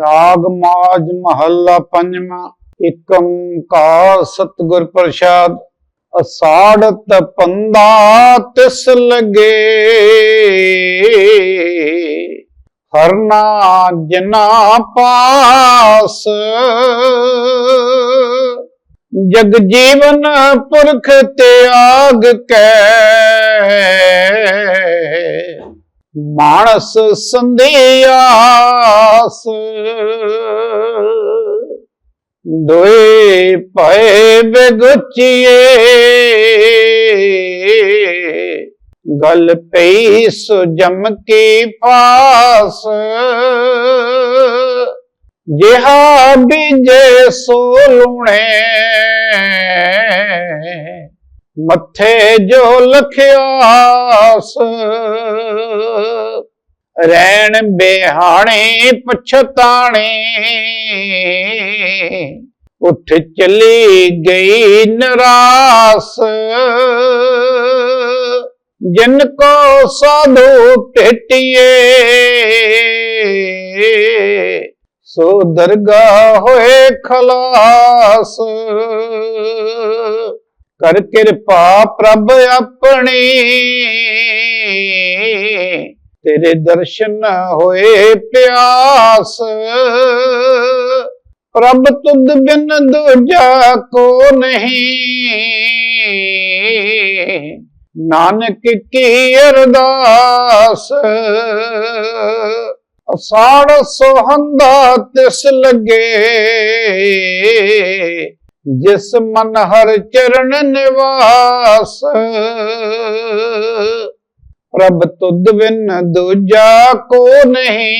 ਰਾਗ ਮਾਜ ਮਹੱਲਾ ਪੰਜਵਾਂ ਏਕ ਓੰਕਾਰ ਸਤਿਗੁਰ ਪ੍ਰਸਾਦ, ਅਸਾੜਤ ਪੰਦਾ ਤਿਸ ਲਗੇ। ਹਰਨਾ ਜਨਾ ਪਾਸ, ਜਗ ਜੀਵਨ ਪੁਰਖ ਤਿਆਗ ਕੈ। ਮਾਨਸ ਸੰਧਿਆਸ ਦੋਏ ਭਏ ਬਿਗੁਚੀਏ। ਗਲ ਪਈ ਸੋ ਜਮ ਕੀ ਪਾਸ। ਜਿਹਾ ਬੀਜੇ ਸੋ ਲੂਣੇ। ਮੱਥੇ ਜੋ ਲਖਿਆਸ ਰਹਿਣ ਬਿਹਾਣੇ ਪਛਤਾਣੇ। ਉੱਠ ਚਲੀ ਗਈ ਨਰਾਸ। ਜਿਨ ਕੋ ਸਾਧੂ ਭੇਟਿਏ। ਸੋ ਦਰਗਾਹ ਹੋਏ ਖਲਾਸ। ਕਰ ਕਿਰਪਾ ਪ੍ਰਭ ਆਪਣੀ। ਤੇਰੇ ਦਰਸ਼ਨ ਹੋਏ ਪਿਆਸ। ਪ੍ਰਭ ਤੁਧ ਬਿਨ ਦੂਜਾ ਕੋ ਨਹੀਂ। ਨਾਨਕ ਕੀ ਅਰਦਾਸ। ਅਸਾੜ ਸੋਹੰਦਾ ਤਿਸ ਲਗੇ। ਜਿਸ ਮਨ ਹਰ ਚਰਨ ਨਿਵਾਸ। ਪ੍ਰਭ ਤੁਧ ਬਿਨ ਦੂਜਾ ਕੋ ਨਹੀਂ।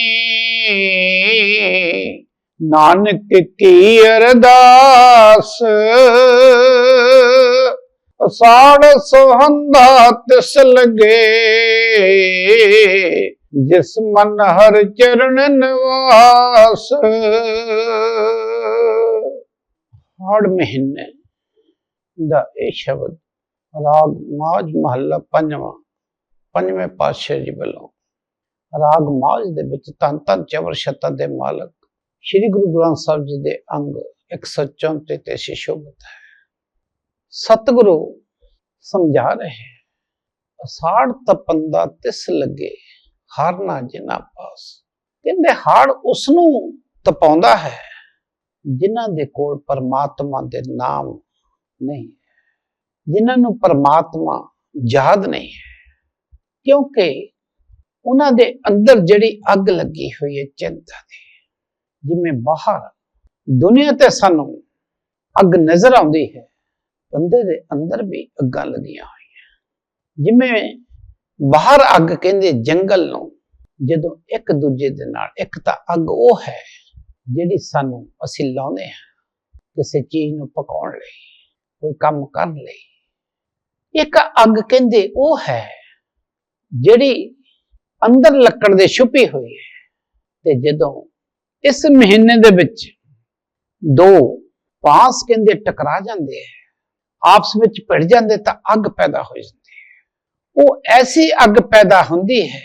ਨਾਨਕ ਕੀ ਅਰਦਾਸ। ਅਸਾੜ ਸੁਹੰਦਾ ਤਿਸ ਲਗੇ। ਜਿਸ ਮਨ ਹਰ ਚਰਨ ਨਿਵਾਸ। ਹੜ ਮਹੀਨੇ ਦਾ ਇਹ ਸ਼ਬਦ ਰਾਗ ਮਾਝ ਮਹੱਲਾ ਪੰਜਵਾਂ, ਪੰਜਵੇਂ ਪਾਤਸ਼ਾਹ ਜੀ ਵੱਲੋਂ ਰਾਗ ਮਾਝ ਦੇ ਵਿੱਚ ਤਨ ਤਨ ਚਵਰ ਸ਼ਤਾਂ ਦੇ ਮਾਲਕ ਸ੍ਰੀ ਗੁਰੂ ਗ੍ਰੰਥ ਸਾਹਿਬ ਜੀ ਦੇ ਅੰਗ 134 ਤੇ ਸ਼ਿਸ਼ੋਭਤ ਹੈ। ਸਤਿਗੁਰੂ ਸਮਝਾ ਰਹੇ ਅਸਾੜ ਤਪੰਦਾ ਤਿਸ ਲੱਗੇ ਹਰ ਨਾ ਜਿਨਾ ਪਾਸ। ਕਹਿੰਦੇ ਹਾੜ ਉਸ ਨੂੰ ਤਪਾਉਂਦਾ ਹੈ। ਜਿਨ੍ਹਾਂ ਦੇ ਕੋਲ ਪਰਮਾਤਮਾ ਦੇ ਨਾਮ ਨਹੀਂ ਹੈ, ਜਿਨ੍ਹਾਂ ਨੂੰ ਪਰਮਾਤਮਾ ਯਾਦ ਨਹੀਂ ਹੈ, ਕਿਉਂਕਿ ਉਹਨਾਂ ਦੇ ਅੰਦਰ ਜਿਹੜੀ ਅੱਗ ਲੱਗੀ ਹੋਈ ਹੈ ਚਿੰਤਾ ਦੀ, ਜਿਵੇਂ ਬਾਹਰ ਦੁਨੀਆ ਤੇ ਸਾਨੂੰ ਅੱਗ ਨਜ਼ਰ ਆਉਂਦੀ ਹੈ, ਬੰਦੇ ਦੇ ਅੰਦਰ ਵੀ ਅੱਗਾਂ ਲੱਗੀਆਂ ਹੋਈਆਂ। ਜਿਵੇਂ ਬਾਹਰ ਅੱਗ ਕਹਿੰਦੇ ਜੰਗਲ ਨੂੰ, ਜਦੋਂ ਇੱਕ ਦੂਜੇ ਦੇ ਨਾਲ, ਇੱਕ ਤਾਂ ਅੱਗ ਉਹ ਹੈ ਜਿਹੜੀ ਸਾਨੂੰ ਅਸੀਂ ਲਾਉਂਦੇ ਹਾਂ ਕਿਸੇ ਚੀਜ਼ ਨੂੰ ਪਕਾਉਣ ਲਈ, ਕੋਈ ਕੰਮ ਕਰਨ ਲਈ, ਇੱਕ ਅੱਗ ਕਹਿੰਦੇ ਉਹ ਹੈ ਜਿਹੜੀ ਅੰਦਰ ਲੱਕੜ ਦੇ ਛੁਪੀ ਹੋਈ ਹੈ ਤੇ ਜਦੋਂ ਇਸ ਮਹੀਨੇ ਦੇ ਵਿੱਚ ਦੋ ਪਾਸ ਕਹਿੰਦੇ ਟਕਰਾ ਜਾਂਦੇ ਹੈ, ਆਪਸ ਵਿੱਚ ਭਿੜ ਜਾਂਦੇ ਤਾਂ ਅੱਗ ਪੈਦਾ ਹੋ ਜਾਂਦੀ ਹੈ। ਉਹ ਐਸੀ ਅੱਗ ਪੈਦਾ ਹੁੰਦੀ ਹੈ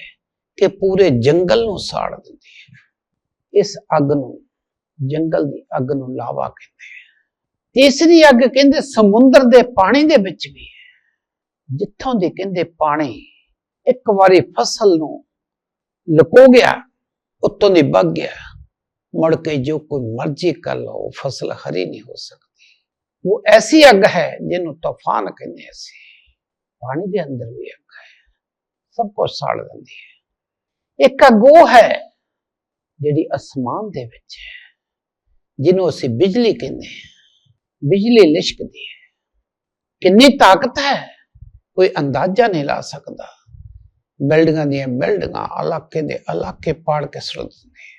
ਕਿ ਪੂਰੇ ਜੰਗਲ ਨੂੰ ਸਾੜ ਦਿੰਦੀ ਹੈ। ਇਸ ਅੱਗ ਨੂੰ ਜੰਗਲ ਦੀ ਅੱਗ ਨੂੰ ਲਾਵਾ ਕਹਿੰਦੇ ਆ। ਤੀਸਰੀ ਅੱਗ ਕਹਿੰਦੇ ਸਮੁੰਦਰ ਦੇ ਪਾਣੀ ਦੇ ਵਿੱਚ ਵੀ ਹੈ। ਜਿੱਥੋਂ ਦੇ ਕਹਿੰਦੇ ਪਾਣੀ ਇੱਕ ਵਾਰੀ ਫਸਲ ਨੂੰ ਲਕੋ ਗਿਆ, ਉੱਤੋਂ ਦੀ ਵਗ ਗਿਆ। ਮੁੜ ਕੇ ਜੋ ਕੋਈ ਮਰਜ਼ੀ ਕਰ ਲਓ ਫਸਲ ਹਰੀ ਨਹੀਂ ਹੋ ਸਕਦੀ। ਉਹ ਐਸੀ ਅੱਗ ਹੈ ਜਿਹਨੂੰ ਤੂਫਾਨ ਕਹਿੰਦੇ ਅਸੀਂ। ਪਾਣੀ ਦੇ ਅੰਦਰ ਵੀ ਅੱਗ ਹੈ। ਸਭ ਕੁਝ ਸਾੜ ਦਿੰਦੀ ਹੈ। ਇੱਕ ਅੱਗ ਉਹ ਹੈ ਜਿਹੜੀ ਅਸਮਾਨ ਦੇ ਵਿੱਚ ਹੈ। ਜਿਹਨੂੰ ਅਸੀਂ ਬਿਜਲੀ ਕਹਿੰਦੇ ਹਾਂ, ਬਿਜਲੀ ਲਿਸ਼ਕਦੀ ਹੈ। ਕਿੰਨੀ ਤਾਕਤ ਹੈ, ਕੋਈ ਅੰਦਾਜ਼ਾ ਨਹੀਂ ਲਾ ਸਕਦਾ। ਬਿਲਡਿੰਗਾਂ ਦੀਆਂ ਬਿਲਡਿੰਗਾਂ ਇਲਾਕੇ ਦੇ ਇਲਾਕੇ ਪਾੜ ਕੇ ਸੁੱਟ ਦਿੰਦੇ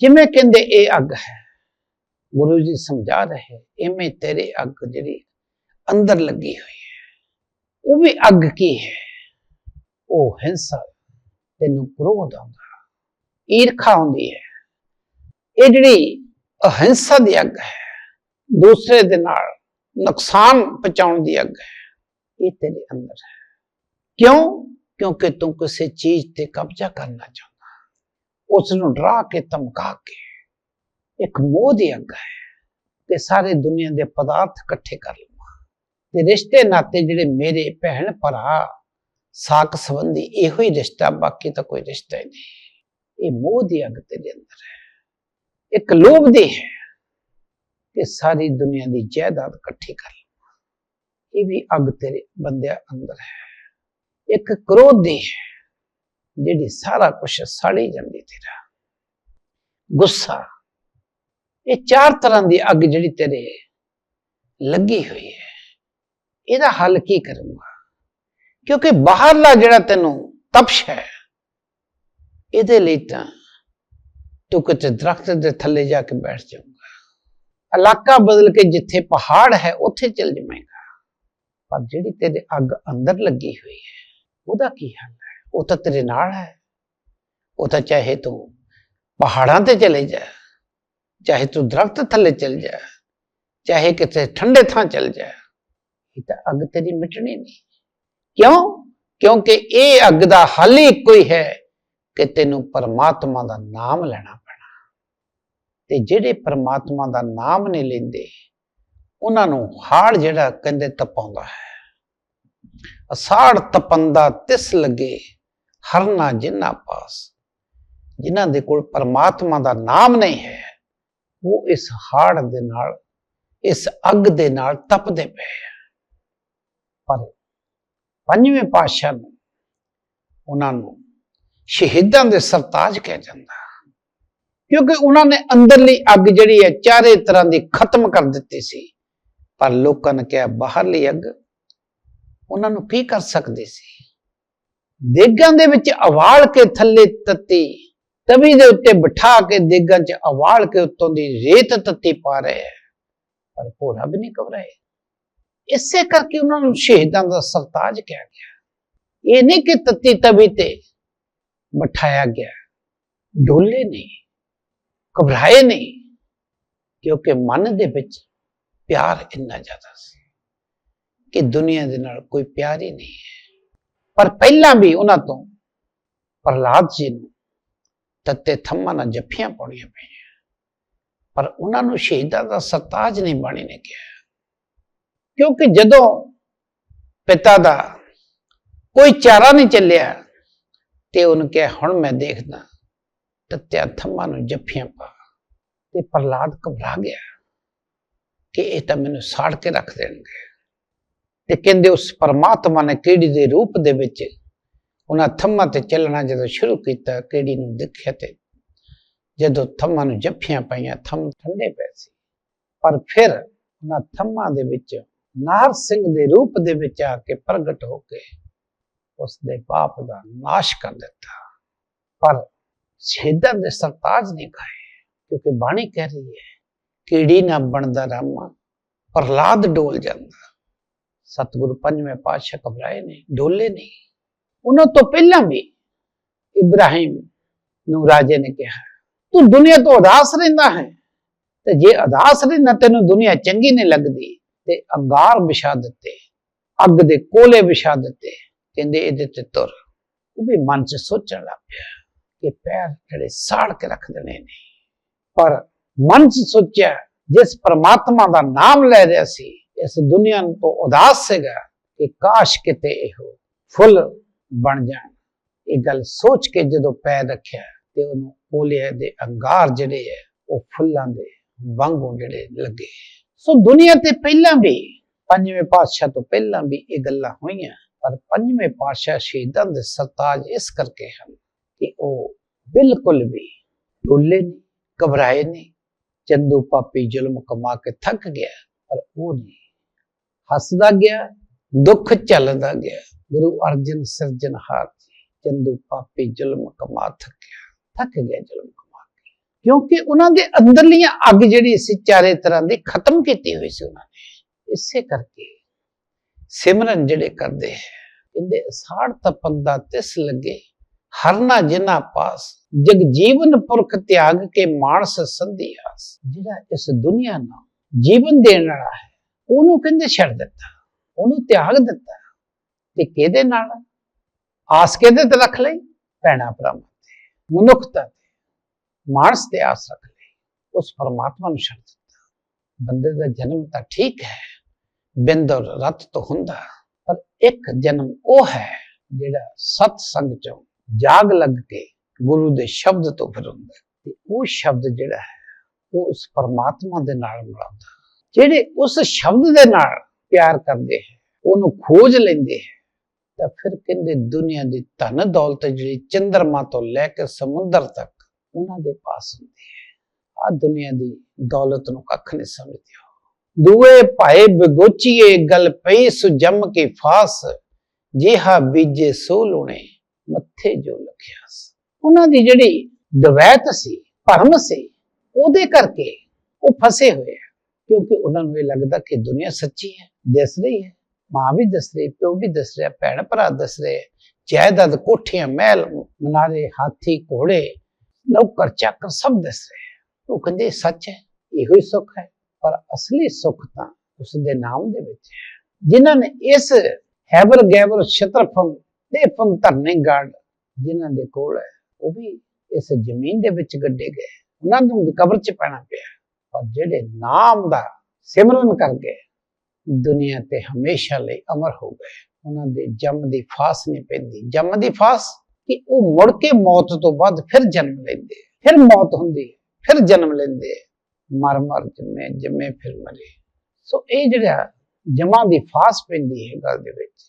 ਜਿਵੇਂ ਕਹਿੰਦੇ ਇਹ ਅੱਗ ਹੈ, ਗੁਰੂ ਜੀ ਸਮਝਾ ਰਹੇ, ਇਵੇਂ ਤੇਰੇ ਅੱਗ ਜਿਹੜੀ ਅੰਦਰ ਲੱਗੀ ਹੋਈ ਹੈ, ਉਹ ਵੀ ਅੱਗ ਕੀ ਹੈ? ਉਹ ਹਿੰਸਾ, ਤੈਨੂੰ ਕ੍ਰੋਧ ਆਉਂਦਾ, ਈਰਖਾ ਹੁੰਦੀ ਹੈ। ਇਹ ਜਿਹੜੀ ਅਹਿੰਸਾ ਦੀ ਅੱਗ ਹੈ। ਦੂਸਰੇ ਦੇ ਨਾਲ ਨੁਕਸਾਨ ਪਹੁੰਚਾਉਣ ਦੀ ਅੱਗ ਹੈ। ਇਹ ਤੇਰੇ ਅੰਦਰ ਹੈ। ਕਿਉਂ? ਕਿਉਂਕਿ ਤੂੰ ਕਿਸੇ ਚੀਜ਼ ਤੇ ਕਬਜ਼ਾ ਕਰਨਾ ਚਾਹੁੰਦਾ। ਉਸ ਨੂੰ ਡਰਾ ਕੇ ਧਮਕਾ ਕੇ। ਇੱਕ ਮੋਹ ਦੀ ਅੱਗ ਹੈ ਕਿ ਸਾਰੇ ਦੁਨੀਆ ਦੇ ਪਦਾਰਥ ਇਕੱਠੇ ਕਰ ਲਵਾਂ। ਤੇ ਰਿਸ਼ਤੇ ਨਾਤੇ ਜਿਹੜੇ ਮੇਰੇ ਭੈਣ ਭਰਾ, ਸਾਕ ਸੰਬੰਧੀ ਇਹੋ ਹੀ ਰਿਸ਼ਤਾ, ਬਾਕੀ ਤਾਂ ਕੋਈ ਰਿਸ਼ਤਾ ਹੀ ਨਹੀਂ। ਇਹ ਮੋਹ ਦੀ ਅੱਗ ਤੇਰੇ ਅੰਦਰ ਹੈ। ਇੱਕ ਲੋਭ ਦੀ ਹੈ ਕਿ ਸਾਰੀ ਦੁਨੀਆ ਦੀ ਜਾਇਦਾਦ ਇਕੱਠੀ ਕਰ ਲਵਾਂ। ਇਹ ਵੀ ਅੱਗ ਤੇਰੇ ਬੰਦਿਆਂ ਅੰਦਰ ਹੈ। ਇੱਕ ਕ੍ਰੋਧ ਦੀ ਹੈ ਜਿਹੜੀ ਸਾਰਾ ਕੁਝ ਸਾੜੀ ਜਾਂਦੀ ਤੇਰਾ। ਗੁੱਸਾ। ਇਹ ਚਾਰ ਤਰ੍ਹਾਂ ਦੀ ਅੱਗ ਜਿਹੜੀ ਤੇਰੇ ਲੱਗੀ ਹੋਈ ਹੈ। ਇਹਦਾ ਹੱਲ ਕੀ ਕਰੂੰਗਾ? ਕਿਉਂਕਿ ਬਾਹਰਲਾ ਜਿਹੜਾ ਤੈਨੂੰ ਤਪਸ਼ ਹੈ, ਇਹਦੇ ਲਈ ਤਾਂ ਤੂੰ ਕਿਤੇ ਦਰਖਤ ਦੇ ਥੱਲੇ ਜਾ ਕੇ ਬੈਠ ਜਾਊਗਾ। ਇਲਾਕਾ ਬਦਲ ਕੇ ਜਿੱਥੇ ਪਹਾੜ ਹੈ, ਉੱਥੇ ਚਲ ਜਾਵੇਂਗਾ। ਪਰ ਜਿਹੜੀ ਤੇਰੇ ਅੱਗ ਅੰਦਰ ਲੱਗੀ ਹੋਈ ਹੈ, ਉਹਦਾ ਕੀ ਹੱਲ ਹੈ? ਉਹ ਤਾਂ ਤੇਰੇ ਨਾਲ ਹੈ। ਉਹ ਤਾਂ ਚਾਹੇ ਤੂੰ ਪਹਾੜਾਂ ਤੇ ਚਲੇ ਜਾ, ਚਾਹੇ ਤੂੰ ਦਰਖਤ ਥੱਲੇ ਚਲ ਜਾ, ਚਾਹੇ ਕਿਤੇ ਠੰਡੇ ਥਾਂ ਚਲ ਜਾ, ਇਹ ਤਾਂ ਅੱਗ ਤੇਰੀ ਮਿਟਣੀ ਨਹੀਂ। ਕਿਉਂ? ਕਿਉਂਕਿ ਇਹ ਅੱਗ ਦਾ ਹੱਲ ਹੀ ਇੱਕੋ ਹੀ ਹੈ। ਕਿ ਤੈਨੂੰ ਪਰਮਾਤਮਾ ਦਾ ਨਾਮ ਲੈਣਾ ਪੈਣਾ। ਤੇ ਜਿਹੜੇ ਪਰਮਾਤਮਾ ਦਾ ਨਾਮ ਨਹੀਂ ਲੈਂਦੇ, ਉਹਨਾਂ ਨੂੰ ਹਾੜ ਜਿਹੜਾ ਕਹਿੰਦੇ ਤਪਾਉਂਦਾ ਹੈ। ਅਸਾੜ ਤਪੰਦਾ ਤਿਸ ਲੱਗੇ, ਹਰਨਾ ਜਿਨ੍ਹਾਂ ਪਾਸ। ਜਿਨ੍ਹਾਂ ਦੇ ਕੋਲ ਪਰਮਾਤਮਾ ਦਾ ਨਾਮ ਨਹੀਂ ਹੈ, ਉਹ ਇਸ ਹਾੜ ਦੇ ਨਾਲ, ਇਸ ਅੱਗ ਦੇ ਨਾਲ ਤਪਦੇ ਪਏ ਆ। ਪਰ ਪੰਜਵੇਂ ਪਾਤਸ਼ਾਹ ਨੂੰ ਉਹਨਾਂ ਨੂੰ ਸ਼ਹੀਦਾਂ ਦੇ ਸਰਤਾਜ ਕਿਹਾ ਜਾਂਦਾ ਕਿਉਂਕਿ ਉਹਨਾਂ ਨੇ ਅੰਦਰਲੀ ਅੱਗ ਜਿਹੜੀ ਹੈ ਚਾਰੇ ਤਰ੍ਹਾਂ ਦੀ ਖਤਮ ਕਰ ਦਿੱਤੀ ਸੀ। ਪਰ ਲੋਕਾਂ ਨੇ ਕਿਹਾ ਬਾਹਰਲੀ ਅੱਗ ਉਹਨਾਂ ਨੂੰ ਕੀ ਕਰ ਸਕਦੀ ਸੀ? ਦੇਗਾਂ ਦੇ ਵਿੱਚ ਅਵਾਲ ਕੇ ਥੱਲੇ ਤੱਤੀ, ਤਵੀ ਦੇ ਉੱਤੇ ਬਿਠਾ ਕੇ ਦੇਗਾਂ 'ਚ ਅਵਾਲ ਕੇ ਉੱਤੋਂ ਦੀ ਰੇਤ ਤੱਤੀ ਪਾ ਰਹੇ ਹੈ। ਪਰ ਭੋਰਾ ਵੀ ਨਹੀਂ ਘਬਰਾਏ। ਇਸੇ ਕਰਕੇ ਉਹਨਾਂ ਨੂੰ ਸ਼ਹੀਦਾਂ ਦਾ ਸਰਤਾਜ ਕਿਹਾ ਗਿਆ। ਇਹ ਨਹੀਂ ਕਿ ਤੱਤੀ ਤਵੀ ਤੇ ਬਿਠਾਇਆ ਗਿਆ। ਡੋਲੇ ਨਹੀਂ, ਘਬਰਾਏ ਨਹੀਂ, ਕਿਉਂਕਿ ਮਨ ਦੇ ਵਿੱਚ ਪਿਆਰ ਇੰਨਾ ਜ਼ਿਆਦਾ ਸੀ ਕਿ ਦੁਨੀਆ ਦੇ ਨਾਲ ਕੋਈ ਪਿਆਰ ਹੀ ਨਹੀਂ ਹੈ। ਪਰ ਪਹਿਲਾਂ ਵੀ ਉਹਨਾਂ ਤੋਂ ਪ੍ਰਹਲਾਦ ਜੀ ਨੂੰ ਤੱਤੇ ਥੰਮਾਂ ਨਾਲ ਜੱਫੀਆਂ ਪਾਉਣੀਆਂ ਪਈਆਂ। ਪਰ ਉਹਨਾਂ ਨੂੰ ਸ਼ਹੀਦਾਂ ਦਾ ਸਰਤਾਜ ਨਹੀਂ ਬਾਣੀ ਨੇ ਕਿਹਾ। ਕਿਉਂਕਿ ਜਦੋਂ ਪਿਤਾ ਦਾ ਕੋਈ ਚਾਰਾ ਨਹੀਂ ਚੱਲਿਆ ਤੇ ਉਹਨੂੰ ਕਿਹਾ, ਹੁਣ ਮੈਂ ਦੇਖਦਾ ਤੱਤਿਆ ਥੰਮਾਂ ਨੂੰ ਜੱਫੀਆਂ ਪਾ ਤੇ ਪ੍ਰਹਲਾਦ ਘਬਰਾ ਗਿਆ ਕਿ ਇਹ ਤਾਂ ਮੈਨੂੰ ਸਾੜ ਕੇ ਰੱਖ ਦੇਣਗੇ। ਤੇ ਕਹਿੰਦੇ ਉਸ ਪਰਮਾਤਮਾ ਨੇ ਕਿਹੜੀ ਦੇ ਰੂਪ ਦੇ ਵਿੱਚ ਉਹਨਾਂ ਥੰਮਾਂ ਤੇ ਚੱਲਣਾ ਜਦੋਂ ਸ਼ੁਰੂ ਕੀਤਾ, ਕਿਹੜੀ ਨੂੰ ਦੇਖਿਆ ਤੇ ਜਦੋਂ ਥੰਮਾਂ ਨੂੰ ਜੱਫੀਆਂ ਪਾਈਆਂ, ਥੰਮ ਠੰਡੇ ਪਏ ਸੀ। ਪਰ ਫਿਰ ਉਹਨਾਂ ਥੰਮਾਂ ਦੇ ਵਿੱਚ ਨਾਰ ਸਿੰਘ ਦੇ ਰੂਪ ਦੇ ਵਿੱਚ ਆ ਕੇ ਪ੍ਰਗਟ ਹੋ ਕੇ ਉਸ ਦੇ ਪਾਪ ਦਾ ਨਾਸ਼ ਕਰ ਦਿੱਤਾ। ਪਰ ਸ਼ਹੀਦਾਂ ਦੇ ਸਰਤਾਜ ਨਹੀਂ ਖਾਏ ਕਿਉਂਕਿ ਬਾਣੀ ਕਹਿ ਰਹੀ ਹੈ, ਕੀੜੀ ਨਾ ਬਣਦਾ ਰਾਮਾ, ਪ੍ਰਹਲਾਦ ਡੋਲ ਜਾਂਦਾ। ਸਤਿਗੁਰੂ ਪੰਜਵੇਂ ਪਾਤਸ਼ਾਹ ਘਬਰਾਏ ਨਹੀਂ, ਡੋਲੇ ਨਹੀਂ। ਉਹਨਾਂ ਤੋਂ ਪਹਿਲਾਂ ਵੀ ਇਬਰਾਹਿਮ ਨੂੰ ਰਾਜੇ ਨੇ ਕਿਹਾ, ਤੂੰ ਦੁਨੀਆ ਤੋਂ ਉਦਾਸ ਰਹਿੰਦਾ ਹੈ, ਤੇ ਜੇ ਉਦਾਸ ਰਹਿੰਦਾ ਤੈਨੂੰ ਦੁਨੀਆ ਚੰਗੀ ਨਹੀਂ ਲੱਗਦੀ, ਤੇ ਅੰਗਾਰ ਵਿਛਾ ਦਿੱਤੇ, ਅੱਗ ਦੇ ਕੋਲੇ ਵਿਛਾ ਦਿੱਤੇ ਕਹਿੰਦੇ ਇਹਦੇ ਤੇ ਤੁਰ। ਉਹ ਵੀ ਮਨ 'ਚ ਸੋਚਣ ਲੱਗ ਪਿਆ ਕਿ ਪੈਰ ਜਿਹੜੇ ਸਾੜ ਕੇ ਰੱਖ ਦੇਣੇ ਨੇ। ਪਰ ਮਨ 'ਚ ਸੋਚਿਆ, ਜਿਸ ਪਰਮਾਤਮਾ ਦਾ ਨਾਮ ਲੈ ਰਿਹਾ ਸੀ, ਇਸ ਦੁਨੀਆ ਤੋਂ ਉਦਾਸ ਸੀਗਾ ਕਿ ਕਾਸ਼ ਕਿਤੇ ਇਹੋ ਫੁੱਲ ਬਣ ਜਾਣ। ਇਹ ਗੱਲ ਸੋਚ ਕੇ ਜਦੋਂ ਪੈਰ ਰੱਖਿਆ ਤੇ ਉਹਨੂੰ ਕੋਲੇ ਦੇ ਅੰਗਾਰ ਜਿਹੜੇ ਹੈ ਉਹ ਫੁੱਲਾਂ ਦੇ ਵਾਂਗੂ ਜਿਹੜੇ ਲੱਗੇ। ਸੋ ਦੁਨੀਆ ਤੇ ਪਹਿਲਾਂ ਵੀ, ਪੰਜਵੇਂ ਪਾਤਸ਼ਾਹ ਤੋਂ ਪਹਿਲਾਂ ਵੀ ਇਹ ਗੱਲਾਂ ਹੋਈਆਂ। ਪਰ ਪੰਜਵੇਂ ਪਾਤਸ਼ਾਹ ਸ਼ਹੀਦਾਂ ਦੇ ਸਰਤਾਜ ਇਸ ਕਰਕੇ ਹਨ ਕਿ ਉਹ ਬਿਲਕੁਲ ਵੀ ਡੋਲੇ ਨਹੀਂ ਘਬਰਾਏ ਨਹੀਂ ਚੰਦੂ ਪਾਪੀ ਜ਼ੁਲਮ ਕਮਾ ਕੇ ਥੱਕ ਗਿਆ, ਪਰ ਉਹ ਨਹੀਂ। ਹੱਸਦਾ ਗਿਆ, ਦੁੱਖ ਚੱਲਦਾ ਗਿਆ। ਗੁਰੂ ਅਰਜਨ ਸਿਰਜਣਹਾਰ ਜੀ, ਚੰਦੂ ਪਾਪੀ ਜ਼ੁਲਮ ਕਮਾ ਥੱਕਿਆ, ਥੱਕ ਗਿਆ ਜ਼ੁਲਮ ਕਮਾ ਕੇ। ਕਿਉਂਕਿ ਉਹਨਾਂ ਦੇ ਅੰਦਰਲੀਆਂ ਅੱਗ ਜਿਹੜੀ ਸੀ, ਚਾਰੇ ਤਰ੍ਹਾਂ ਦੀ ਖਤਮ ਕੀਤੀ ਹੋਈ ਸੀ ਉਹਨਾਂ ਨੇ। ਇਸੇ ਕਰਕੇ ਸਿਮਰਨ ਜਿਹੜੇ ਕਰਦੇ ਕਹਿੰਦੇ ਸਾੜ ਤਪੰਦਾ ਤਿਸ ਲੱਗੇ, ਹਰਨਾ ਜਿਨਾ ਪਾਸ, ਜਗ ਜੀਵਨ ਪੁਰਖ ਤਿਆਗ ਕੇ ਮਾਨਸ ਸੰਧੀ ਆਸ। ਜਿਹੜਾ ਇਸ ਦੁਨੀਆ ਨੂੰ ਜੀਵਨ ਦੇਣ ਵਾਲਾ ਹੈ, ਉਹਨੂੰ ਕਹਿੰਦੇ ਛੱਡ ਦਿੱਤਾ, ਉਹਨੂੰ ਤਿਆਗ ਦਿੱਤਾ। ਤੇ ਕਿਹਦੇ ਨਾਲ? ਆਸ ਕਿਹਦੇ ਤੇ ਰੱਖ ਲਈ? ਭੈਣਾ ਭਰਾਵਾਂ ਤੇ। ਮਨੁੱਖਤਾ ਤੇ। ਮਾਨਸ ਤੇ ਆਸ ਰੱਖ ਲਈ। ਉਸ ਪਰਮਾਤਮਾ ਨੂੰ ਛੱਡ ਦਿੱਤਾ। ਬੰਦੇ ਦਾ ਜਨਮ ਤਾਂ ਠੀਕ ਹੈ। ਬਿੰਦਰ ਰਤ ਤੋਂ ਹੁੰਦਾ ਪਰ ਇੱਕ ਜਨਮ ਉਹ ਹੈ ਜਿਹੜਾ ਸਤ ਸੰਗ ਚੋਂ ਜਾਗ ਲੱਗ ਕੇ ਗੁਰੂ ਦੇ ਸ਼ਬਦ ਤੋਂ ਫਿਰ ਹੁੰਦਾ ਤੇ ਉਹ ਸ਼ਬਦ ਜਿਹੜਾ ਹੈ, ਉਹ ਉਸ ਪਰਮਾਤਮਾ ਦੇ ਨਾਲ ਮਿਲਾਉਂਦਾ ਜਿਹੜੇ ਉਸ ਸ਼ਬਦ ਦੇ ਨਾਲ ਪਿਆਰ ਕਰਦੇ ਹੈ, ਉਹਨੂੰ ਖੋਜ ਲੈਂਦੇ ਹੈ, ਤਾਂ ਫਿਰ ਕਹਿੰਦੇ ਦੁਨੀਆ ਦੀ ਧਨ ਦੌਲਤ ਜਿਹੜੀ ਚੰਦਰਮਾ ਤੋਂ ਲੈ ਕੇ ਸਮੁੰਦਰ ਤੱਕ ਉਹਨਾਂ ਦੇ ਪਾਸ ਹੁੰਦੀ ਹੈ। ਆ ਦੁਨੀਆ ਦੀ ਦੌਲਤ ਨੂੰ ਕੱਖ ਨਹੀਂ ਸਮਝਦੇ ਦੂਏ ਭਾਏ ਬਗੋਚੀਏ ਗਲ ਪਈ ਸੁ ਜੰਮ ਕੇ ਫਾਸ। ਜਿਹਾ ਬੀਜੇ ਸੋ ਲੁਣੇ, ਮੱਥੇ ਜੋ ਲਖਿਆਸ। ਉਹਨਾਂ ਦੀ ਜਿਹੜੀ ਦਵੈਤ ਸੀ, ਭਰਮ ਸੀ, ਉਹਦੇ ਕਰਕੇ ਉਹ ਫਸੇ ਹੋਏ ਆ। ਕਿਉਂਕਿ ਉਹਨਾਂ ਨੂੰ ਇਹ ਲੱਗਦਾ ਕਿ ਦੁਨੀਆ ਸੱਚੀ ਹੈ, ਦਿਸ ਰਹੀ ਹੈ। ਮਾਂ ਵੀ ਦੱਸ ਰਹੀ, ਪਿਓ ਵੀ ਦੱਸ ਰਿਹਾ, ਭੈਣ ਭਰਾ ਦੱਸ ਰਹੇ ਜਾਇਦਾਦ ਕੋਠੀਆਂ, ਮਹਿਲ, ਮਨਾਰੇ, ਹਾਥੀ, ਘੋੜੇ, ਨੌਕਰ, ਚਾਕਰ ਸਭ ਦੱਸ ਰਹੇ ਉਹ ਕਹਿੰਦੇ, ਸੱਚ ਹੈ, ਇਹੋ ਹੀ ਸੁੱਖ ਹੈ। ਪਰ ਅਸਲੀ ਸੁੱਖ ਤਾਂ ਉਸ ਦੇ ਨਾਮ ਦੇ ਵਿੱਚ ਹੈ। ਜਿਨ੍ਹਾਂ ਨੇ ਇਸ ਹੈਬਰ ਗੈਬਰ ਛਤਰਫਮ ਤੇ ਫਮ ਧਰਨੇ ਗਾੜ ਜਿਨ੍ਹਾਂ ਦੇ ਕੋਲ ਹੈ, ਉਹ ਵੀ ਇਸ ਜ਼ਮੀਨ ਦੇ ਵਿੱਚ ਗੱਡੇ ਗਏ। ਉਹਨਾਂ ਨੂੰ ਵੀ ਕਬਰ 'ਚ ਪੈਣਾ ਪਿਆ। ਪਰ ਜਿਹੜੇ ਨਾਮ ਦਾ ਸਿਮਰਨ ਕਰਕੇ ਗਏ, ਦੁਨੀਆ ਤੇ ਹਮੇਸ਼ਾ ਲਈ ਅਮਰ ਹੋ ਗਏ। ਉਹਨਾਂ ਦੇ ਜਮ ਦੀ ਫਾਸ ਨਹੀਂ ਪੈਂਦੀ। ਜੰਮ ਦੀ ਫਾਸ ਕਿ ਉਹ ਮੁੜ ਕੇ ਮੌਤ ਤੋਂ ਬਾਅਦ ਫਿਰ ਜਨਮ ਲੈਂਦੇ। ਫਿਰ ਮੌਤ ਹੁੰਦੀ ਹੈ ਫਿਰ ਜਨਮ ਲੈਂਦੇ। ਮਰ ਮਰ ਜੰਮੇ ਜੰਮੇ ਫਿਰ ਮਰੇ। ਸੋ ਇਹ ਜਿਹੜਾ ਜਮਾ ਦੀ ਫਾਸ ਪੈਂਦੀ ਹੈ ਗੱਲ ਦੇ ਵਿੱਚ,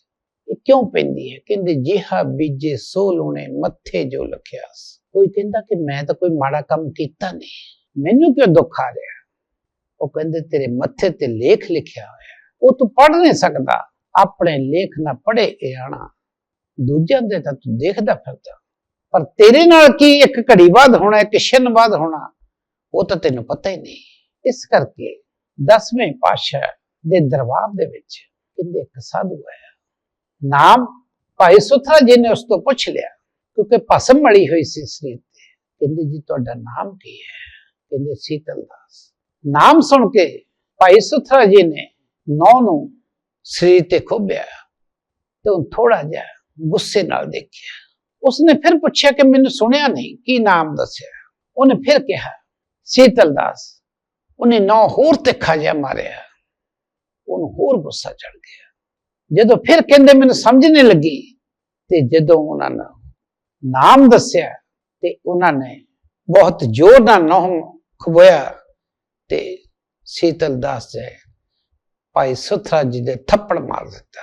ਇਹ ਕਿਉਂ ਪੈਂਦੀ ਹੈ? ਕਹਿੰਦੇ ਜਿਹਾ ਬੀਜੇ ਸੋ ਲੂਣੇ ਮੱਥੇ ਜੋ ਲਖਿਆਸ। ਕੋਈ ਕਹਿੰਦਾ ਕਿ ਮੈਂ ਤਾਂ ਕੋਈ ਮਾੜਾ ਕੰਮ ਕੀਤਾ ਨਹੀਂ। ਮੈਨੂੰ ਕਿਉਂ ਦੁੱਖ ਆ ਰਿਹਾ? ਉਹ ਕਹਿੰਦੇ ਤੇਰੇ ਮੱਥੇ ਤੇ ਲੇਖ ਲਿਖਿਆ ਹੋਇਆ ਉਹ ਤੂੰ ਪੜ੍ਹ ਨਹੀਂ ਸਕਦਾ। ਆਪਣੇ ਲੇਖ ਨਾ ਪੜ੍ਹੇ ਇਹ ਆਣਾ। ਦੂਜਿਆਂ ਦੇ ਤਾਂ ਤੂੰ ਦੇਖਦਾ ਫਿਰਦਾ। ਪਰ ਤੇਰੇ ਨਾਲ ਕੀ ਇੱਕ ਘੜੀ ਬਾਅਦ ਹੋਣਾ, ਇੱਕ ਛਿਨ ਬਾਅਦ ਹੋਣਾ? ਉਹ ਤਾਂ ਤੈਨੂੰ ਪਤਾ ਹੀ ਨਹੀਂ। ਇਸ ਕਰਕੇ 10ਵੇਂ ਪਾਤਸ਼ਾਹ ਦੇ ਦਰਬਾਰ ਦੇ ਵਿੱਚ ਕਹਿੰਦੇ ਇੱਕ ਸਾਧੂ ਆਇਆ। ਨਾਮ ਭਾਈ ਸੁਥਰਾ ਜੀ ਨੇ ਉਸ ਤੋਂ ਪੁੱਛ ਲਿਆ, ਕਿਉਂਕਿ ਭਸਮ ਮੜੀ ਹੋਈ ਸੀ ਸਰੀਰ ਤੇ। ਕਹਿੰਦੇ ਜੀ, ਤੁਹਾਡਾ ਨਾਮ ਕੀ ਹੈ? ਕਹਿੰਦੇ, ਸੀਤਲ ਦਾਸ। ਨਾਮ ਸੁਣ ਕੇ ਭਾਈ ਸੁਥਰਾ ਜੀ ਨੇ ਨੌ ਨੂੰ ਸਰੀਰ ਤੇ ਖੋਬਿਆ ਤੇ ਉਹ ਥੋੜਾ ਜਿਹਾ ਗੁੱਸੇ ਨਾਲ ਦੇਖਿਆ। ਉਸਨੇ ਫਿਰ ਪੁੱਛਿਆ ਕਿ ਮੈਨੂੰ ਸੁਣਿਆ ਨਹੀਂ, ਕੀ ਨਾਮ ਦੱਸਿਆ? ਉਹਨੇ ਫਿਰ ਕਿਹਾ ਸੀਤਲ ਦਾਸ, ਉਹਨੇ ਨੌ ਹੋਰ ਤਿੱਖਾ ਜਿਹਾ ਮਾਰਿਆ। ਉਹਨੂੰ ਹੋਰ ਗੁੱਸਾ ਚੜ ਗਿਆ। ਜਦੋਂ ਫਿਰ ਕਹਿੰਦੇ ਮੈਨੂੰ ਸਮਝ ਨਹੀਂ ਲੱਗੀ ਤੇ ਜਦੋਂ ਉਹਨਾਂ ਨੇ ਨਾਮ ਦੱਸਿਆ ਤੇ ਉਹਨਾਂ ਨੇ ਬਹੁਤ ਜ਼ੋਰ ਨਾਲ ਨਹੁੰ ਖਬੋਇਆ ਤੇ ਸੀਤਲ ਦਾਸ ਜੀ ਭਾਈ ਸੁਥਰਾ ਜੀ ਦੇ ਥੱਪੜ ਮਾਰ ਦਿੱਤਾ।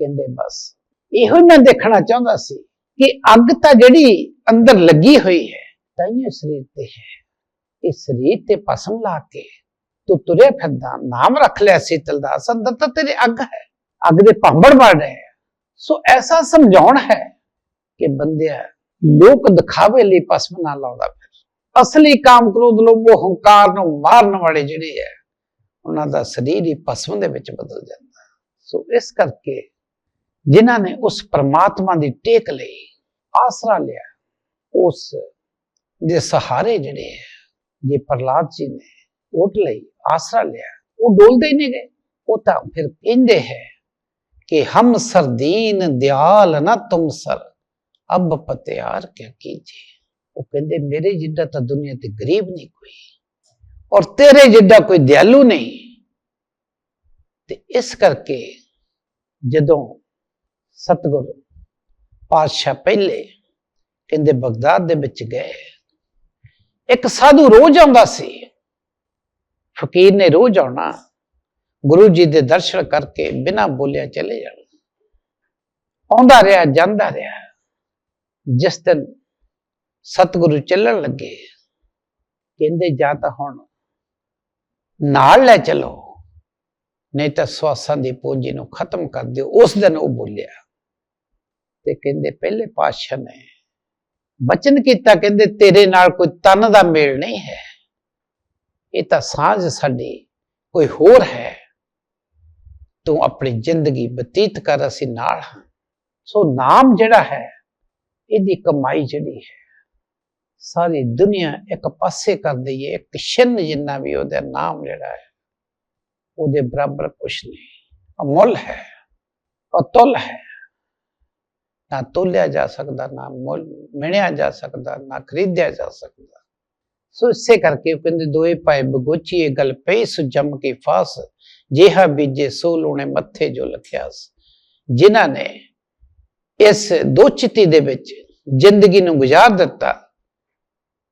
ਕਹਿੰਦੇ ਬਸ, ਇਹੋ ਹੀ ਮੈਂ ਦੇਖਣਾ ਚਾਹੁੰਦਾ ਸੀ ਕਿ ਅੱਗ ਤਾਂ ਜਿਹੜੀ ਅੰਦਰ ਲੱਗੀ ਹੋਈ ਹੈ ਤਾਈਓ ਸਰੀਰ ਤੇ ਹੈ। ਇਹ ਸਰੀਰ ਤੇ ਪਸਮ ਲਾ ਕੇ ਤੂੰ ਤੁਰੇ ਫਿਰਦਾ, ਨਾਮ ਰੱਖ ਲਿਆ ਸੀਤਲ ਦਾਸ ਅੰਦਰ ਤਾਂ ਤੇਰੇ ਅੱਗ ਹੈ, ਅੱਗ ਦੇ ਭਾਂਬੜ ਵੜ ਰਹੇ ਸੋ ਐਸਾ ਸਮਝਾਉਣ ਹੈ ਕਿ ਬੰਦਿਆ ਲੋਕ ਦਿਖਾਵੇ ਲਈ ਪਸਮ ਨਾ ਲਾਉਂਦਾ ਫਿਰ। ਅਸਲੀ ਕਾਮ ਕ੍ਰੋਧ ਲੋਭ ਮੋਹ ਹੰਕਾਰ ਨੂੰ ਮਾਰਨ ਵਾਲੇ ਜਿਹੜੇ ਹੈ ਉਹਨਾਂ ਦਾ ਸਰੀਰ ਹੀ ਪਸਮ ਦੇ ਵਿੱਚ ਬਦਲ ਜਾਂਦਾ। ਸੋ ਇਸ ਕਰਕੇ ਜਿਨ੍ਹਾਂ ਨੇ ਉਸ ਪਰਮਾਤਮਾ ਦੀ ਟੇਕ ਲਈ ਆਸਰਾ ਲਿਆ, ਉਸ ਦੇ ਸਹਾਰੇ ਜਿਹੜੇ ਹੈ ਜੇ ਪ੍ਰਲਾਦ ਜੀ ਨੇ ਓਟ ਲਈ ਆਸਰਾ ਲਿਆ ਉਹ ਡੋਲਦੇ ਨਹੀਂ ਗਏ ਉਹ ਤਾਂ ਫਿਰ ਕਹਿੰਦੇ ਹੈ ਕਿ ਹਮ ਸਰਦੀਨ ਦਿਆਲ ਨਾ ਤੁਮ ਸਰ ਅਬ ਪਤਿਆਰ ਕਿਆ ਕੀਜੇ ਉਹ ਕਹਿੰਦੇ ਮੇਰੇ ਜਿੱਡਾ ਤਾਂ ਦੁਨੀਆ ਤੇ ਗਰੀਬ ਨਹੀਂ ਕੋਈ ਔਰ ਤੇਰੇ ਜਿੱਡਾ ਕੋਈ ਦਿਆਲੂ ਨਹੀਂ ਤੇ ਇਸ ਕਰਕੇ ਜਦੋਂ ਸਤਗੁਰ ਪਾਤਸ਼ਾਹ ਪਹਿਲੇ ਕਹਿੰਦੇ ਬਗਦਾਦ ਦੇ ਵਿੱਚ ਗਏ ਇੱਕ ਸਾਧੂ ਰੋਜ਼ ਆਉਂਦਾ ਸੀ। ਫਕੀਰ ਨੇ ਰੋਜ਼ ਆਉਣਾ। ਗੁਰੂ ਜੀ ਦੇ ਦਰਸ਼ਨ ਕਰਕੇ ਬਿਨਾਂ ਬੋਲਿਆ ਚਲੇ ਜਾਣਾ। ਆਉਂਦਾ ਰਿਹਾ, ਜਾਂਦਾ ਰਿਹਾ। ਜਿਸ ਦਿਨ ਸਤਿਗੁਰੂ ਚੱਲਣ ਲੱਗੇ, ਕਹਿੰਦੇ, ਜਾਂ ਤਾਂ ਹੁਣ ਨਾਲ ਲੈ ਚਲੋ, ਨਹੀਂ ਤਾਂ ਸਵਾਸਾਂ ਦੀ ਪੂੰਜੀ ਨੂੰ ਖਤਮ ਕਰ ਦਿਓ। ਉਸ ਦਿਨ ਉਹ ਬੋਲਿਆ ਤੇ ਕਹਿੰਦੇ, ਪਹਿਲੇ ਪਾਤਸ਼ਾਹ ਨੇ ਬਚਨ ਕੀਤਾ, ਕਹਿੰਦੇ ਤੇਰੇ ਨਾਲ ਕੋਈ ਤਨ ਦਾ ਮੇਲ ਨਹੀਂ ਹੈ। ਇਹ ਤਾਂ ਸਾਂਝ ਸਾਡੀ ਕੋਈ ਹੋਰ ਹੈ। ਤੂੰ ਆਪਣੀ ਜ਼ਿੰਦਗੀ ਬਤੀਤ ਕਰ, ਅਸੀਂ ਨਾਲ ਹਾਂ। ਸੋ ਨਾਮ ਜਿਹੜਾ ਹੈ, ਇਹਦੀ ਕਮਾਈ ਜਿਹੜੀ ਹੈ, ਸਾਰੀ ਦੁਨੀਆ ਇੱਕ ਪਾਸੇ ਕਰ ਦਈਏ, ਇੱਕ ਛਿੰਨ ਜਿੰਨਾ ਵੀ ਉਹਦਾ ਨਾਮ ਜਿਹੜਾ ਹੈ, ਉਹਦੇ ਬਰਾਬਰ ਕੁਛ ਨਹੀਂ। ਅਮੁੱਲ ਹੈ, ਅਤੁੱਲ ਹੈ। ਨਾ ਤੋਲਿਆ ਜਾ ਸਕਦਾ, ਨਾ ਮੁੱਲ, ਮਿਣਿਆ ਜਾ ਸਕਦਾ, ਨਾ ਖਰੀਦਿਆ ਜਾ ਸਕਦਾ। ਸੋ ਇਸੇ ਕਰਕੇ ਕਹਿੰਦੇ ਦੋਏ ਭਾਈ ਬਗੋਚੀ ਇਹ ਗੱਲ ਪਈ ਸੁ ਜਮ ਕੇ ਫਾਸ, ਜਿਹਾ ਬੀਜੇ ਸੋ ਲੋਣੇ ਮੱਥੇ ਜੋ ਲਖਿਆਸ ਜਿਨ੍ਹਾਂ ਨੇ ਇਸ ਦੋਚਿਤੀ ਦੇ ਵਿੱਚ ਜ਼ਿੰਦਗੀ ਨੂੰ ਗੁਜ਼ਾਰ ਦਿੱਤਾ,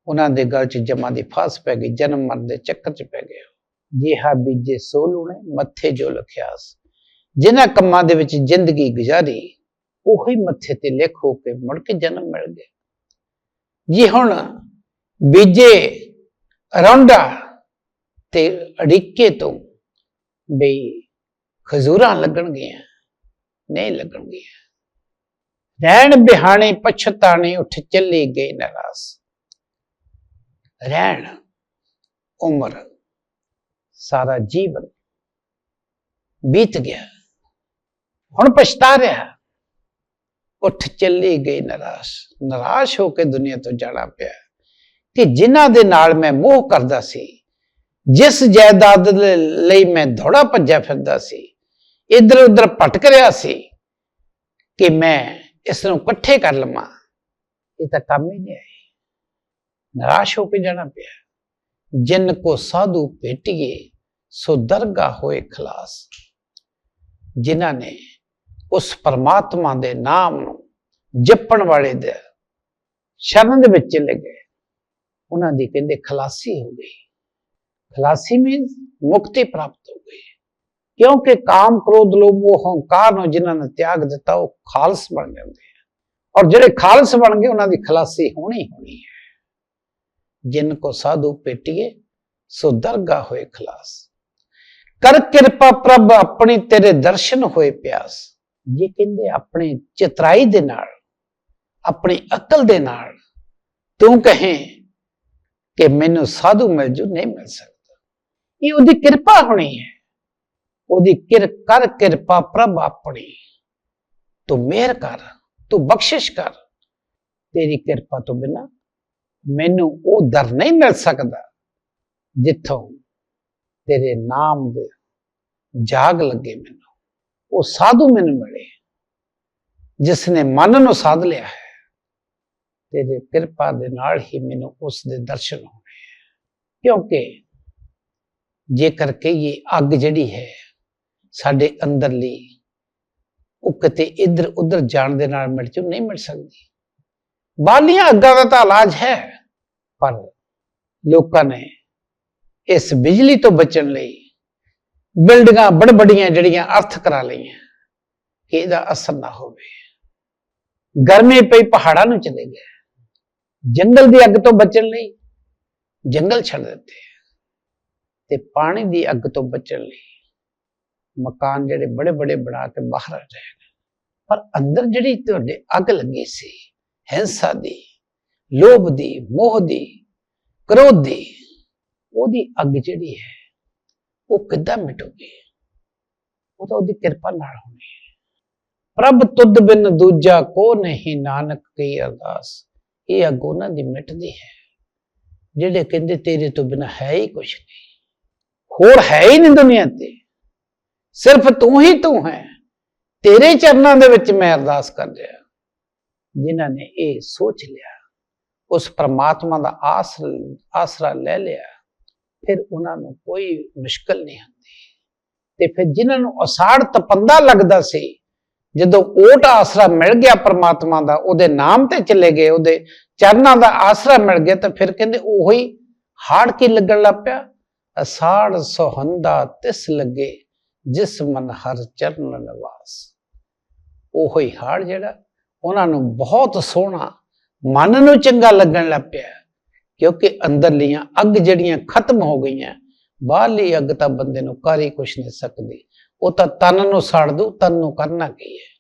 ਉਹਨਾਂ ਦੇ ਗਲ 'ਚ ਜਮਾਂ ਦੀ ਫਾਸ ਪੈ ਗਈ, ਜਨਮ ਮਰਨ ਦੇ ਚੱਕਰ 'ਚ ਪੈ ਗਏ ਜਿਹਾ ਬੀਜੇ ਸੋ ਲੋਣੇ ਮੱਥੇ ਜੋ ਲਖਿਆਸ ਜਿਨ੍ਹਾਂ ਕੰਮਾਂ ਦੇ ਵਿੱਚ ਜ਼ਿੰਦਗੀ ਗੁਜ਼ਾਰੀ ਉਹੀ ਮੱਥੇ ਤੇ ਲਿਖ ਹੋ ਕੇ ਮੁੜ ਕੇ ਜਨਮ ਮਿਲ ਗਿਆ ਜੀ ਹੁਣ ਬੀਜੇ ਰੌਂਡਾ ਤੇ ਅੜਿੱਕੇ ਤੋਂ ਬਈ ਖਜ਼ੂਰਾਂ ਲੱਗਣਗੀਆਂ, ਨਹੀਂ ਲੱਗਣਗੀਆਂ। ਰਹਿਣ ਬਿਹਾਣੇ ਪਛਤਾਣੇ ਉੱਠ ਚੱਲੇ ਗਏ ਨਰਾਸ। ਰਹਿਣ, ਉਮਰ, ਸਾਰਾ ਜੀਵਨ ਬੀਤ ਗਿਆ। ਹੁਣ ਪਛਤਾ ਰਿਹਾ। ਉੱਠ ਚੱਲੀ ਗਈ ਨਰਾਸ਼। ਨਿਰਾਸ਼ ਹੋ ਕੇ ਦੁਨੀਆ ਤੋਂ ਜਾਣਾ ਪਿਆ ਕਿ ਜਿਨ੍ਹਾਂ ਦੇ ਨਾਲ ਮੈਂ ਮੋਹ ਕਰਦਾ ਸੀ, ਜਿਸ ਜਾਇਦਾਦ ਲਈ ਮੈਂ ਦੌੜਾ ਭੱਜਿਆ ਫਿਰਦਾ ਸੀ, ਇੱਧਰ ਉੱਧਰ ਭਟਕ ਰਿਹਾ ਸੀ ਕਿ ਮੈਂ ਇਸ ਨੂੰ ਇਕੱਠੇ ਕਰ ਲਵਾਂ। ਇਹ ਤਾਂ ਕੰਮ ਹੀ ਨਹੀਂ ਆਏ ਨਿਰਾਸ਼ ਹੋ ਕੇ ਜਾਣਾ ਪਿਆ ਜਿਨ ਕੋ ਸਾਧੂ ਭੇਟੀਏ, ਸੋ ਦਰਗਾ ਹੋਏ ਖਲਾਸ। ਜਿਨ੍ਹਾਂ ਨੇ ਉਸ ਪਰਮਾਤਮਾ ਦੇ ਨਾਮ ਨੂੰ ਜਪਣ ਵਾਲੇ ਦੇ ਸ਼ਰਨ ਦੇ ਵਿੱਚ ਚਲੇ ਗਏ ਉਹਨਾਂ ਦੀ ਕਹਿੰਦੇ ਖਲਾਸੀ ਹੋ ਗਈ। ਖਲਾਸੀ ਮੀਨਸ ਮੁਕਤੀ ਪ੍ਰਾਪਤ ਹੋ ਗਈ। ਕਿਉਂਕਿ ਕਾਮ, ਕ੍ਰੋਧ, ਲੋਭ, ਮੋਹ, ਹੰਕਾਰ ਨੂੰ ਜਿਨ੍ਹਾਂ ਨੇ ਤਿਆਗ ਦਿੱਤਾ, ਉਹ ਖਾਲਸ ਬਣ ਜਾਂਦੇ ਆ। ਔਰ ਜਿਹੜੇ ਖਾਲਸ ਬਣ ਗਏ, ਉਹਨਾਂ ਦੀ ਖਲਾਸੀ ਹੋਣੀ ਹੋਣੀ ਹੈ। ਜਿਨ ਕੋ ਸਾਧੂ ਪੇਟੀਏ, ਸੋ ਦਰਗਾ ਹੋਏ ਖਲਾਸ। ਕਰ ਕਿਰਪਾ ਪ੍ਰਭ, ਆਪਣੀ ਤੇਰੇ ਦਰਸ਼ਨ ਹੋਏ ਪਿਆਸ। ਜੇ ਕਹਿੰਦੇ ਆਪਣੇ ਚਤਰਾਈ ਦੇ ਨਾਲ, ਆਪਣੀ ਅਕਲ ਦੇ ਨਾਲ ਤੂੰ ਕਹੇ ਕਿ ਮੈਨੂੰ ਸਾਧੂ ਮਿਲ ਜੂ, ਨਹੀਂ ਮਿਲ ਸਕਦਾ। ਇਹ ਉਹਦੀ ਕਿਰਪਾ ਹੋਣੀ ਹੈ। ਉਹਦੀ ਕਿਰ, ਕਰ ਕਿਰਪਾ ਪ੍ਰਭ ਆਪਣੀ। ਤੂੰ ਮਿਹਰ ਕਰ, ਤੂੰ ਬਖਸ਼ਿਸ਼ ਕਰ। ਤੇਰੀ ਕਿਰਪਾ ਤੋਂ ਬਿਨਾ ਮੈਨੂੰ ਉਹ ਦਰ ਨਹੀਂ ਮਿਲ ਸਕਦਾ ਜਿੱਥੋਂ ਤੇਰੇ ਨਾਮ ਦੇ ਜਾਗ ਲੱਗੇ ਮੈਨੂੰ। ਉਹ ਸਾਧੂ ਮੈਨੂੰ ਮਿਲੇ। ਜਿਸ ਨੇ ਮਨ ਨੂੰ ਸਾਧ ਲਿਆ ਹੈ, ਤੇਰੇ ਕਿਰਪਾ ਦੇ ਨਾਲ ਹੀ ਮੈਨੂੰ ਉਸ ਦੇ ਦਰਸ਼ਨ ਹੋਣੇ ਕਿਉਂਕਿ ਜੇਕਰ ਕਹੀਏ ਅੱਗ ਜਿਹੜੀ ਹੈ, ਸਾਡੇ ਅੰਦਰਲੀ ਉਹ ਕਿਤੇ ਇੱਧਰ ਉੱਧਰ ਜਾਣ ਦੇ ਨਾਲ ਮਿਟ ਜੂ, ਨਹੀਂ ਮਿਟ ਸਕਦੀ। ਬਾਲੀਆਂ ਅੱਗਾਂ ਦਾ ਤਾਂ ਇਲਾਜ ਹੈ, ਪਰ ਲੋਕਾਂ ਨੇ ਇਸ ਬਿਜਲੀ ਤੋਂ ਬਚਣ ਲਈ ਬਿਲਡਿੰਗਾਂ ਬੜ ਬੜੀਆਂ ਜਿਹੜੀਆਂ ਅਰਥ ਕਰਾ ਲਈਆਂ, ਕਿ ਇਹਦਾ ਅਸਰ ਨਾ ਹੋਵੇ। ਗਰਮੀ ਪਈ, ਪਹਾੜਾਂ ਨੂੰ ਚਲੇ ਗਏ। ਜੰਗਲ ਦੀ ਅੱਗ ਤੋਂ ਬਚਣ ਲਈ ਜੰਗਲ ਛੱਡ ਦਿੱਤੇ। ਤੇ ਪਾਣੀ ਦੀ ਅੱਗ ਤੋਂ ਬਚਣ ਲਈ ਮਕਾਨ ਜਿਹੜੇ ਬੜੇ ਬੜੇ ਬਣਾ ਕੇ ਬਾਹਰ ਆ ਰਹੇ ਨੇ। ਪਰ ਅੰਦਰ ਜਿਹੜੀ ਤੁਹਾਡੇ ਅੱਗ ਲੱਗੀ ਸੀ, ਹਿੰਸਾ ਦੀ, ਲੋਭ ਦੀ, ਮੋਹ ਦੀ, ਕ੍ਰੋਧ ਦੀ, ਉਹਦੀ ਅੱਗ ਜਿਹੜੀ ਹੈ ਉਹ ਕਿੱਦਾਂ ਮਿਟੂਗੀ? ਉਹ ਤਾਂ ਉਹਦੀ ਕਿਰਪਾ ਨਾਲ ਹੋਣੀ ਹੈ। ਪ੍ਰਭ ਤੁਧ ਬਿਨ ਦੂਜਾ ਕੋ ਨਹੀਂ, ਨਾਨਕ ਕੀ ਅਰਦਾਸ। ਇਹ ਅੱਗ ਉਹਨਾਂ ਦੀ ਮਿਟਦੀ ਹੈ, ਜਿਹੜੇ ਕਹਿੰਦੇ ਤੇਰੇ ਤੋਂ ਬਿਨਾ ਹੈ ਹੀ ਕੁਛ ਨਹੀਂ। ਹੋਰ ਹੈ ਹੀ ਨਹੀਂ ਦੁਨੀਆ ਤੇ। ਸਿਰਫ ਤੂੰ ਹੀ ਤੂੰ ਹੈ। ਤੇਰੇ ਚਰਨਾਂ ਦੇ ਵਿੱਚ ਮੈਂ ਅਰਦਾਸ ਕਰ ਰਿਹਾ ਜਿਨ੍ਹਾਂ ਨੇ ਇਹ ਸੋਚ ਲਿਆ, ਉਸ ਪ੍ਰਮਾਤਮਾ ਦਾ ਆਸਰਾ ਆਸਰਾ ਲੈ ਲਿਆ। ਫਿਰ ਉਹਨਾਂ ਨੂੰ ਕੋਈ ਮੁਸ਼ਕਲ ਨਹੀਂ ਹੁੰਦੀ। ਤੇ ਫਿਰ ਜਿਨ੍ਹਾਂ ਨੂੰ ਅਸਾੜ ਤਪੰਦਾ ਲੱਗਦਾ ਸੀ, ਜਦੋਂ ਓਟ ਆਸਰਾ ਮਿਲ ਗਿਆ ਪ੍ਰਮਾਤਮਾ ਦਾ, ਉਹਦੇ ਨਾਮ ਤੇ ਚਲੇ ਗਏ, ਉਹਦੇ ਚਰਨਾਂ ਦਾ ਆਸਰਾ ਮਿਲ ਗਿਆ, ਤਾਂ ਫਿਰ ਕਹਿੰਦੇ ਉਹੀ ਹਾੜ ਕੀ ਲੱਗਣ ਲੱਗ ਪਿਆ? ਅਸਾੜ ਸੋਹੰਦਾ ਤਿਸ ਲੱਗੇ, ਜਿਸ ਮਨ ਹਰ ਚਰਨ ਨਿਵਾਸ। ਉਹੀ ਹਾੜ ਜਿਹੜਾ, ਉਹਨਾਂ ਨੂੰ ਬਹੁਤ ਸੋਹਣਾ, ਮਨ ਨੂੰ ਚੰਗਾ ਲੱਗਣ ਲੱਗ ਪਿਆ। ਕਿਉਂਕਿ ਅੰਦਰਲੀਆਂ ਅੱਗ ਜਿਹੜੀਆਂ ਖਤਮ ਹੋ ਗਈਆਂ, ਬਾਹਰਲੀ ਅੱਗ ਤਾਂ ਬੰਦੇ ਨੂੰ ਕਰ ਹੀ ਕੁਛ ਨਹੀਂ ਸਕਦੀ। ਉਹ ਤਾਂ ਤਨ ਨੂੰ ਸਾੜ ਦੂ ਤਨ ਨੂੰ ਕਰਨਾ ਕੀ ਹੈ?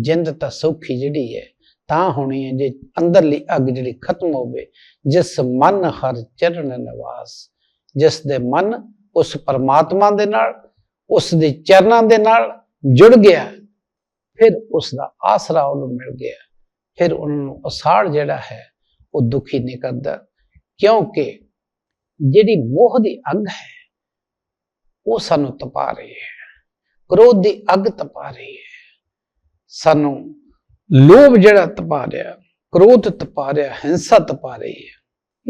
ਜਿੰਦ ਤਾਂ ਸੌਖੀ ਜਿਹੜੀ ਹੈ, ਤਾਂ ਹੋਣੀ ਹੈ ਜੇ ਅੰਦਰਲੀ ਅੱਗ ਜਿਹੜੀ ਖਤਮ ਹੋਵੇ, ਜਿਸ ਮਨ ਹਰ ਚਰਨ ਨਿਵਾਸ, ਜਿਸ ਦੇ ਮਨ ਉਸ ਪਰਮਾਤਮਾ ਦੇ ਨਾਲ, ਉਸ ਦੇ ਚਰਨਾਂ ਦੇ ਨਾਲ ਜੁੜ ਗਿਆ, ਫਿਰ ਉਸ ਦਾ ਆਸਰਾ ਉਹਨੂੰ ਮਿਲ ਗਿਆ। ਫਿਰ ਉਹਨਾਂ ਨੂੰ ਅਸਾੜ ਜਿਹੜਾ ਹੈ, ਉਹ ਦੁਖੀ ਨਹੀਂ ਕਰਦਾ। ਕਿਉਂਕਿ ਜਿਹੜੀ ਮੋਹ ਦੀ ਅੱਗ ਹੈ, ਉਹ ਸਾਨੂੰ ਤਪਾ ਰਹੀ ਹੈ। ਕ੍ਰੋਧ ਦੀ ਅੱਗ ਤਪਾ ਰਹੀ ਹੈ। ਸਾਨੂੰ ਲੋਭ ਜਿਹੜਾ ਤਪਾ ਰਿਹਾ, ਕ੍ਰੋਧ ਤਪਾ ਰਿਹਾ, ਹਿੰਸਾ ਤਪਾ ਰਹੀ ਹੈ।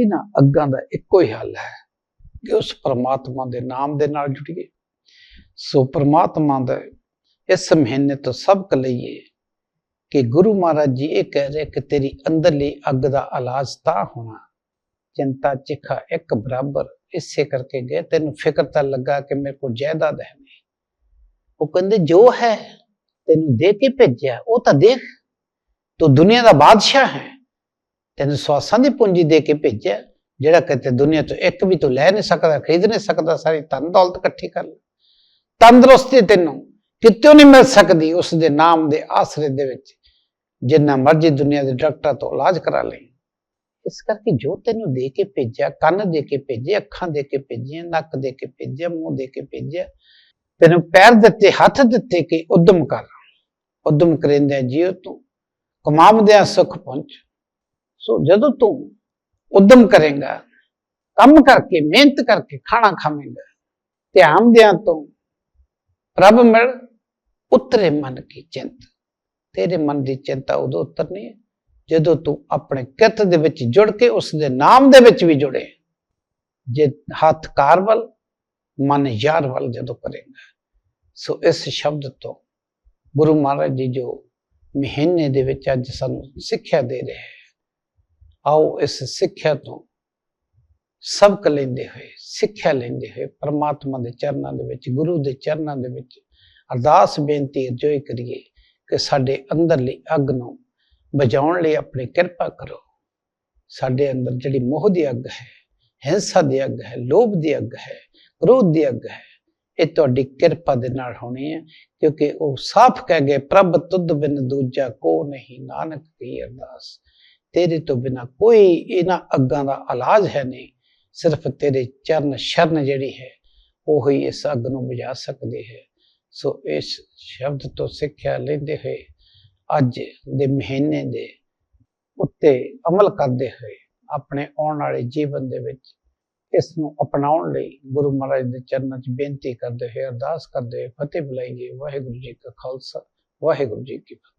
ਇਹਨਾਂ ਅੱਗਾਂ ਦਾ ਇੱਕੋ ਹੀ ਹੱਲ ਹੈ ਕਿ ਉਸ ਪਰਮਾਤਮਾ ਦੇ ਨਾਮ ਦੇ ਨਾਲ ਜੁੜੀਏ ਸੋ ਪਰਮਾਤਮਾ ਦਾ ਇਸ ਮਹੀਨੇ ਤੋਂ ਸਬਕ ਲਈਏ ਕਿ ਗੁਰੂ ਮਹਾਰਾਜ ਜੀ ਇਹ ਕਹਿ ਰਹੇ ਕਿ ਤੇਰੀ ਅੰਦਰਲੀ ਅੱਗ ਦਾ ਇਲਾਜ ਤਾਂ ਹੋਣਾ। ਚਿੰਤਾ ਚਿਖਾ ਇੱਕ ਬਰਾਬਰ ਇਸੇ ਕਰਕੇ ਗਏ, ਤੈਨੂੰ ਫਿਕਰ ਤਾਂ ਲੱਗਾ ਕਿ ਮੇਰੇ ਕੋਲ ਜਾਇਦਾਦ ਹੈ ਨਹੀਂ। ਉਹ ਕਹਿੰਦੇ, ਜੋ ਹੈ ਤੈਨੂੰ ਦੇ ਕੇ ਭੇਜਿਆ, ਉਹ ਤਾਂ ਦੇਖ, ਤੂੰ ਦੁਨੀਆ ਦਾ ਬਾਦਸ਼ਾਹ ਹੈ, ਤੈਨੂੰ ਸਵਾਸਾਂ ਦੀ ਪੂੰਜੀ ਦੇ ਕੇ ਭੇਜਿਆ, ਜਿਹੜਾ ਕਿਤੇ ਦੁਨੀਆ ਤੋਂ ਇੱਕ ਵੀ ਤੂੰ ਲੈ ਨਹੀਂ ਸਕਦਾ, ਖਰੀਦ ਨਹੀਂ ਸਕਦਾ, ਸਾਰੀ ਧਨ ਦੌਲਤ ਇਕੱਠੀ ਕਰ ਲੈ। ਤੰਦਰੁਸਤੀ ਤੈਨੂੰ ਕਿਤੋਂ ਨਹੀਂ ਮਿਲ ਸਕਦੀ ਉਸ ਦੇ ਨਾਮ ਦੇ ਆਸਰੇ ਦੇ ਵਿੱਚ, ਜਿੰਨਾ ਮਰਜ਼ੀ ਦੁਨੀਆ ਦੇ ਡਾਕਟਰ ਤੋਂ ਇਲਾਜ ਕਰਾ ਲਈ। ਇਸ ਕਰਕੇ ਜੋ ਤੈਨੂੰ ਦੇ ਕੇ ਭੇਜਿਆ, ਕੰਨ ਦੇ ਕੇ ਭੇਜਿਆ, ਅੱਖਾਂ ਦੇ ਕੇ ਭੇਜਿਆ, ਨੱਕ ਦੇ ਕੇ ਭੇਜਿਆ, ਮੂੰਹ ਦੇ ਕੇ ਭੇਜਿਆ, ਤੈਨੂੰ ਪੈਰ ਦਿੱਤੇ, ਹੱਥ ਦਿੱਤੇ ਕਿ ਉਦਮ ਕਰ। ਉਦਮ ਕਰਿੰਦਿਆਂ ਜੀਉ ਤੂੰ, ਕਮਾਵਦਿਆਂ ਸੁਖ ਪਹੁੰਚ। ਸੋ ਜਦੋਂ ਤੂੰ ਉਦਮ ਕਰੇਗਾ, ਕੰਮ ਕਰਕੇ, ਮਿਹਨਤ ਕਰਕੇ ਖਾਣਾ ਖਾਵੇਂਗਾ, ਧਿਆਨ ਦਿਆਂ ਤੋਂ, ਪ੍ਰਭ ਮਿਲ, ਉਤਰੇ ਮਨ ਕੀ ਚਿੰਤ। ਤੇਰੇ ਮਨ ਦੀ ਚਿੰਤਾ ਉਦੋਂ ਉਤਰਨੀ ਹੈ ਜਦੋਂ ਤੂੰ ਆਪਣੇ ਕਿਰਤ ਦੇ ਵਿੱਚ ਜੁੜ ਕੇ ਉਸ ਦੇ ਨਾਮ ਦੇ ਵਿੱਚ ਵੀ ਜੁੜੇ, ਜੇ ਹੱਥ ਕਾਰ ਵੱਲ, ਮਨ ਯਾਰ ਵੱਲ ਜਦੋਂ ਕਰੇਗਾ, ਸੋ ਇਸ ਸ਼ਬਦ ਤੋਂ ਗੁਰੂ ਮਹਾਰਾਜ ਜੀ ਜੋ ਮਹੀਨੇ ਦੇ ਵਿੱਚ ਅੱਜ ਸਾਨੂੰ ਸਿੱਖਿਆ ਦੇ ਰਹੇ ਆਓ ਇਸ ਸਿੱਖਿਆ ਤੋਂ ਸਬਕ ਲੈਂਦੇ ਹੋਏ, ਸਿੱਖਿਆ ਲੈਂਦੇ ਹੋਏ ਪਰਮਾਤਮਾ ਦੇ ਚਰਨਾਂ ਦੇ ਵਿੱਚ, ਗੁਰੂ ਦੇ ਚਰਨਾਂ ਦੇ ਵਿੱਚ ਅਰਦਾਸ ਬੇਨਤੀ ਅਰਜ਼ੋਈ ਕਰੀਏ ਕਿ ਸਾਡੇ ਅੰਦਰਲੀ ਅੱਗ ਨੂੰ ਬੁਝਾਉਣ ਲਈ ਆਪਣੀ ਕਿਰਪਾ ਕਰੋ। ਸਾਡੇ ਅੰਦਰ ਜਿਹੜੀ ਮੋਹ ਦੀ ਅੱਗ ਹੈ, ਹਿੰਸਾ ਦੀ ਅੱਗ ਹੈ, ਲੋਭ ਦੀ ਅੱਗ ਹੈ, ਕ੍ਰੋਧ ਦੀ ਅੱਗ ਹੈ, ਇਹ ਤੁਹਾਡੀ ਕਿਰਪਾ ਦੇ ਨਾਲ ਹੋਣੀ ਹੈ, ਕਿਉਂਕਿ ਉਹ ਸਾਫ਼ ਕਹਿ ਗਏ, ਪ੍ਰਭ ਤੁਧ ਬਿਨ ਦੂਜਾ ਕੋ ਨਹੀਂ, ਨਾਨਕ ਕੀ ਅਰਦਾਸ। ਤੇਰੇ ਤੋਂ ਬਿਨਾ ਕੋਈ ਇਹਨਾਂ ਅੱਗਾਂ ਦਾ ਇਲਾਜ ਹੈ ਨਹੀਂ, ਸਿਰਫ ਤੇਰੇ ਚਰਨ ਸ਼ਰਨ ਜਿਹੜੀ ਹੈ, ਉਹ ਹੀ ਇਸ ਅੱਗ ਨੂੰ ਬੁਝਾ ਸਕਦੀ ਹੈ। ਸੋ ਇਸ ਸ਼ਬਦ ਤੋਂ ਸਿੱਖਿਆ ਲੈਂਦੇ ਹੋਏ ਅੱਜ ਦੇ ਮਹੀਨੇ ਦੇ ਉੱਤੇ ਅਮਲ ਕਰਦੇ ਹੋਏ ਆਪਣੇ ਆਉਣ ਵਾਲੇ ਜੀਵਨ ਦੇ ਵਿੱਚ ਇਸ ਨੂੰ ਅਪਣਾਉਣ ਲਈ ਗੁਰੂ ਮਹਾਰਾਜ ਦੇ ਚਰਨਾਂ 'ਚ ਬੇਨਤੀ ਕਰਦੇ ਹੋਏ ਅਰਦਾਸ ਕਰਦੇ ਹੋਏ ਫਤਿਹ ਬੁਲਾਈਏ ਵਾਹਿਗੁਰੂ ਜੀ ਕਾ ਖਾਲਸਾ, ਵਾਹਿਗੁਰੂ ਜੀ ਕੀ ਫਤਿਹ।